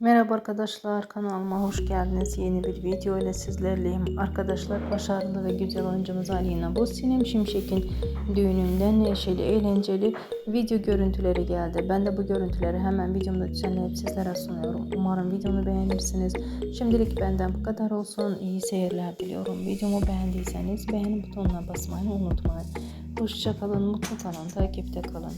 Merhaba arkadaşlar kanalıma hoş geldiniz. Yeni bir video ile sizlerleyim. Arkadaşlar başarılı ve güzel oyuncumuz Alina bu Sinem Şimşek'in düğününden neşeli eğlenceli video görüntüleri geldi. Ben de bu görüntüleri hemen videomda düzenleyip sizlere sunuyorum. Umarım videomu beğenirsiniz. Şimdilik benden bu kadar olsun. İyi seyirler diliyorum. Videomu beğendiyseniz beğeni butonuna basmayı unutmayın. Hoşçakalın, mutlu kalın, takipte kalın.